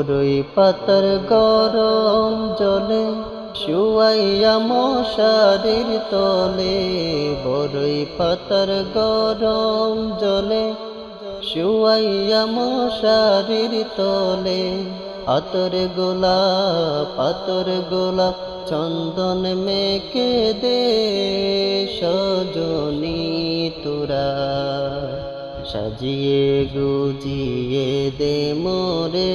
বড়ই পাতার গরম জলে, শুয়াইয়া মশারির তলে বড়ই পাতার গরম জলে, শুয়াইয়া মশারির তলে। আতর গোলাপ পাতর গোলাপ চন্দন মেকে দে সজনী তোরা। সাজিয়ে গুজিয়ে দে মোরে